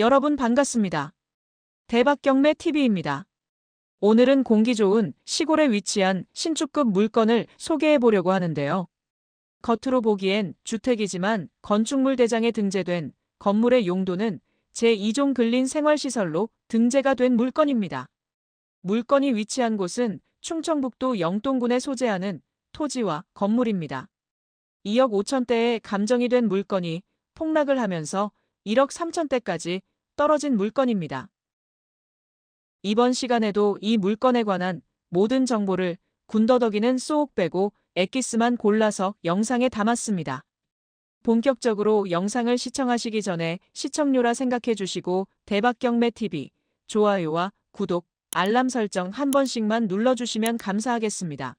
여러분 반갑습니다. 대박경매 TV입니다. 오늘은 공기 좋은 시골에 위치한 신축급 물건을 소개해 보려고 하는데요. 겉으로 보기엔 주택이지만 건축물 대장에 등재된 건물의 용도는 제2종 근린 생활시설로 등재가 된 물건입니다. 물건이 위치한 곳은 충청북도 영동군에 소재하는 토지와 건물입니다. 2억 5천대의 감정이 된 물건이 폭락을 하면서 1억 3천대까지 떨어진 물건입니다. 이번 시간에도 이 물건에 관한 모든 정보를 군더더기는 쏙 빼고 엑기스만 골라서 영상에 담았습니다. 본격적으로 영상을 시청하시기 전에 시청료라 생각해 주시고 대박경매TV 좋아요와 구독, 알람 설정 한 번씩만 눌러주시면 감사하겠습니다.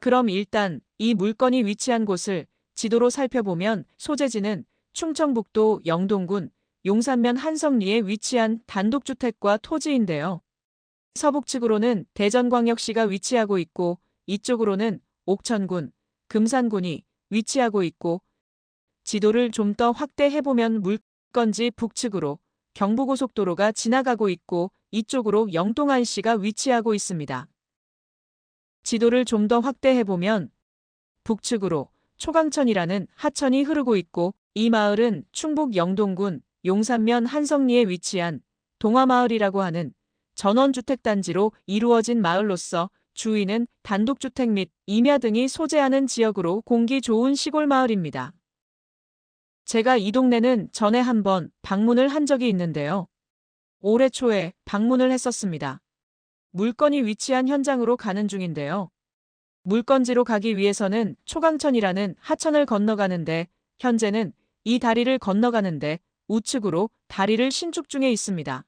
그럼 일단 이 물건이 위치한 곳을 지도로 살펴보면 소재지는 충청북도 영동군 용산면 한성리에 위치한 단독주택과 토지인데요. 서북측으로는 대전광역시가 위치하고 있고 이쪽으로는 옥천군, 금산군이 위치하고 있고 지도를 좀 더 확대해보면 물건지 북측으로 경부고속도로가 지나가고 있고 이쪽으로 영동안시가 위치하고 있습니다. 지도를 좀 더 확대해보면 북측으로 초강천이라는 하천이 흐르고 있고 이 마을은 충북 영동군 용산면 한성리에 위치한 동화마을이라고 하는 전원주택단지로 이루어진 마을로서 주위는 단독주택 및 임야 등이 소재하는 지역으로 공기 좋은 시골 마을입니다. 제가 이 동네는 전에 한번 방문을 한 적이 있는데요. 올해 초에 방문을 했었습니다. 물건이 위치한 현장으로 가는 중인데요. 물건지로 가기 위해서는 초강천이라는 하천을 건너가는데 현재는 이 다리를 건너가는데 우측으로 다리를 신축 중에 있습니다.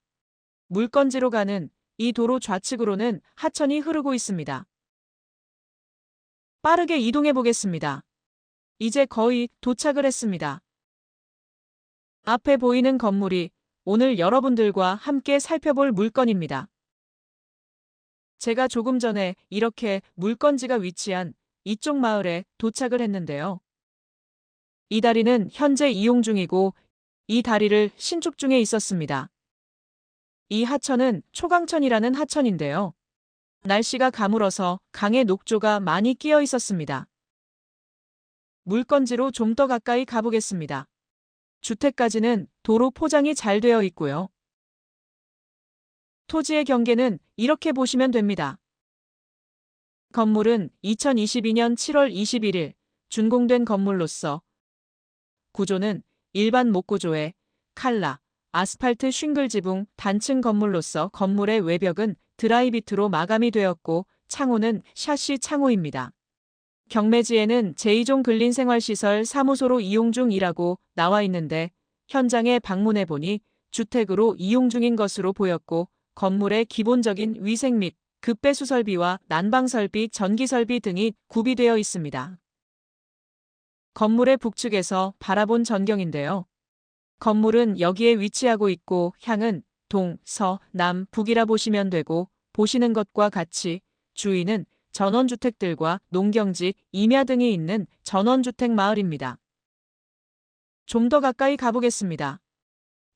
물건지로 가는 이 도로 좌측으로는 하천이 흐르고 있습니다. 빠르게 이동해 보겠습니다. 이제 거의 도착을 했습니다. 앞에 보이는 건물이 오늘 여러분들과 함께 살펴볼 물건입니다. 제가 조금 전에 이렇게 물건지가 위치한 이쪽 마을에 도착을 했는데요. 이 다리는 현재 이용 중이고 이 다리를 신축 중에 있었습니다. 이 하천은 초강천이라는 하천인데요. 날씨가 가물어서 강에 녹조가 많이 끼어 있었습니다. 물건지로 좀 더 가까이 가보겠습니다. 주택까지는 도로 포장이 잘 되어 있고요. 토지의 경계는 이렇게 보시면 됩니다. 건물은 2022년 7월 21일 준공된 건물로서 구조는 일반 목구조에 칼라, 아스팔트 싱글 지붕 단층 건물로서 건물의 외벽은 드라이비트로 마감이 되었고 창호는 샤시 창호입니다. 경매지에는 제2종 근린생활시설 사무소로 이용 중이라고 나와 있는데 현장에 방문해 보니 주택으로 이용 중인 것으로 보였고 건물의 기본적인 위생 및 급배수 설비와 난방 설비, 전기 설비 등이 구비되어 있습니다. 건물의 북측에서 바라본 전경인데요. 건물은 여기에 위치하고 있고 향은 동, 서, 남, 북이라 보시면 되고 보시는 것과 같이 주위는 전원주택들과 농경지, 임야 등이 있는 전원주택 마을입니다. 좀 더 가까이 가보겠습니다.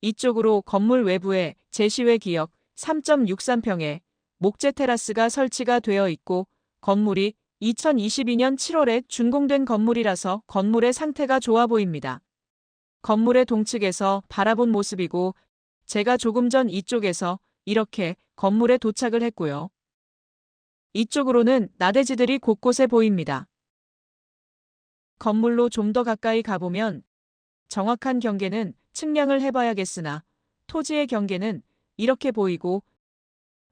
이쪽으로 건물 외부에 제시외 기역 3.63평에 목재 테라스가 설치가 되어 있고 건물이 2022년 7월에 준공된 건물이라서 건물의 상태가 좋아 보입니다. 건물의 동측에서 바라본 모습이고 제가 조금 전 이쪽에서 이렇게 건물에 도착을 했고요. 이쪽으로는 나대지들이 곳곳에 보입니다. 건물로 좀 더 가까이 가보면 정확한 경계는 측량을 해봐야겠으나 토지의 경계는 이렇게 보이고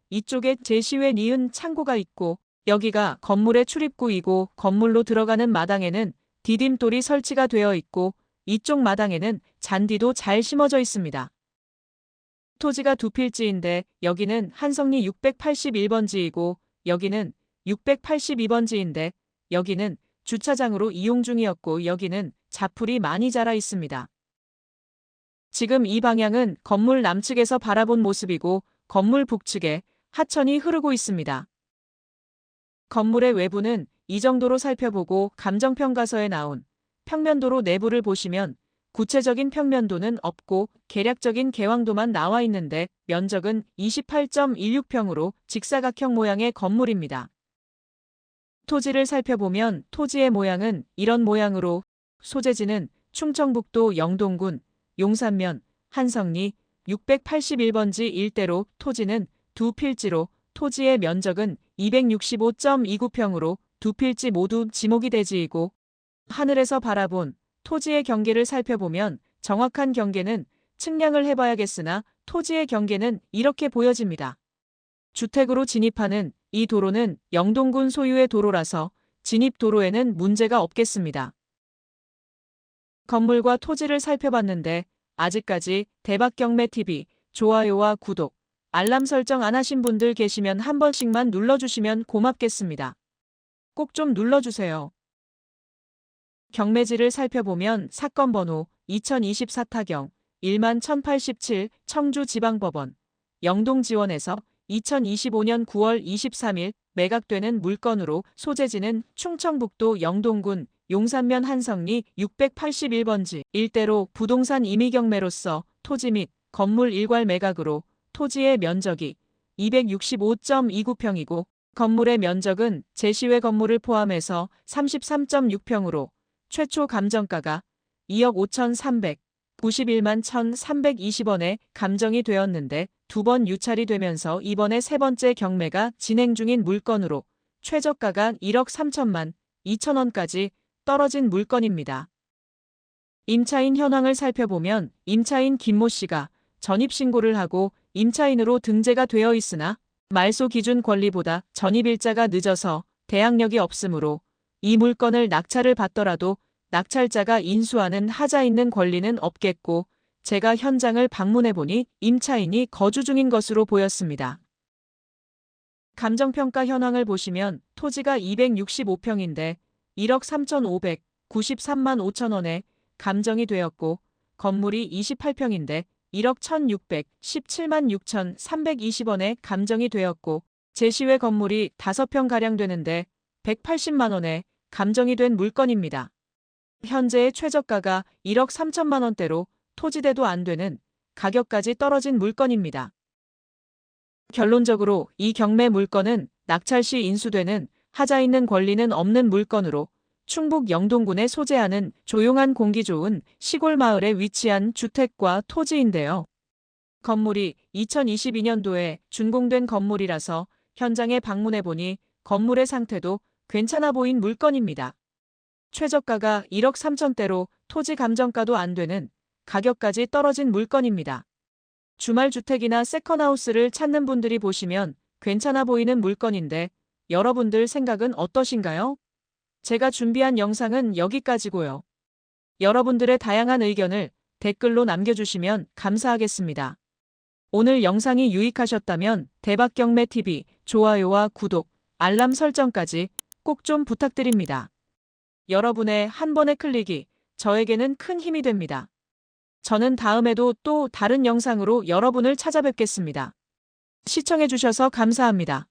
이쪽에 제시외 니은 창고가 있고 여기가 건물의 출입구이고 건물로 들어가는 마당에는 디딤돌이 설치가 되어 있고 이쪽 마당에는 잔디도 잘 심어져 있습니다. 토지가 두 필지인데 여기는 한성리 681번지이고 여기는 682번지인데 여기는 주차장으로 이용 중이었고 여기는 자풀이 많이 자라 있습니다. 지금 이 방향은 건물 남측에서 바라본 모습이고 건물 북측에 하천이 흐르고 있습니다. 건물의 외부는 이 정도로 살펴보고 감정평가서에 나온 평면도로 내부를 보시면 구체적인 평면도는 없고 계략적인 개왕도만 나와 있는데 면적은 28.16평으로 직사각형 모양의 건물입니다. 토지를 살펴보면 토지의 모양은 이런 모양으로 소재지는 충청북도 영동군 용산면 한성리 681번지 일대로 토지는 두 필지로 토지의 면적은 265.29평으로 두 필지 모두 지목이 대지이고 하늘에서 바라본 토지의 경계를 살펴보면 정확한 경계는 측량을 해봐야겠으나 토지의 경계는 이렇게 보여집니다. 주택으로 진입하는 이 도로는 영동군 소유의 도로라서 진입 도로에는 문제가 없겠습니다. 건물과 토지를 살펴봤는데 아직까지 대박경매TV 좋아요와 구독, 알람 설정 안 하신 분들 계시면 한 번씩만 눌러주시면 고맙겠습니다. 꼭 좀 눌러주세요. 경매지를 살펴보면 사건 번호 2024 타경 1만 1087 청주지방법원 영동지원에서 2025년 9월 23일 매각되는 물건으로 소재지는 충청북도 영동군 용산면 한성리 681번지 일대로 부동산 임의경매로서 토지 및 건물 일괄 매각으로 토지의 면적이 265.29평이고 건물의 면적은 제시외 건물을 포함해서 33.6평으로 최초 감정가가 2억 5,391만 1,320원에 감정이 되었는데 두 번 유찰이 되면서 이번에 세 번째 경매가 진행 중인 물건으로 최저가가 1억 3천만 2천원까지 떨어진 물건입니다. 임차인 현황을 살펴보면 임차인 김모 씨가 전입신고를 하고 임차인으로 등재가 되어 있으나 말소 기준 권리보다 전입일자가 늦어서 대항력이 없으므로 이 물건을 낙찰을 받더라도 낙찰자가 인수하는 하자 있는 권리는 없겠고 제가 현장을 방문해 보니 임차인이 거주 중인 것으로 보였습니다. 감정평가 현황을 보시면 토지가 265평인데 1억 3,593만 5천 원에 감정이 되었고 건물이 28평인데 1억 1,617만 6천 320원에 감정이 되었고 제시외 건물이 5평가량 되는데 180만 원에 감정이 된 물건입니다. 현재의 최저가가 1억 3천만 원대로 토지대도 안 되는 가격까지 떨어진 물건입니다. 결론적으로 이 경매 물건은 낙찰 시 인수되는 하자 있는 권리는 없는 물건으로 충북 영동군에 소재하는 조용한 공기 좋은 시골 마을에 위치한 주택과 토지인데요. 건물이 2022년도에 준공된 건물이라서 현장에 방문해 보니 건물의 상태도 괜찮아 보인 물건입니다. 최저가가 1억 3천대로 토지 감정가도 안 되는 가격까지 떨어진 물건입니다. 주말 주택이나 세컨하우스를 찾는 분들이 보시면 괜찮아 보이는 물건인데 여러분들 생각은 어떠신가요? 제가 준비한 영상은 여기까지고요. 여러분들의 다양한 의견을 댓글로 남겨주시면 감사하겠습니다. 오늘 영상이 유익하셨다면 대박경매TV 좋아요와 구독, 알람 설정까지 꼭 좀 부탁드립니다. 여러분의 한 번의 클릭이 저에게는 큰 힘이 됩니다. 저는 다음에도 또 다른 영상으로 여러분을 찾아뵙겠습니다. 시청해주셔서 감사합니다.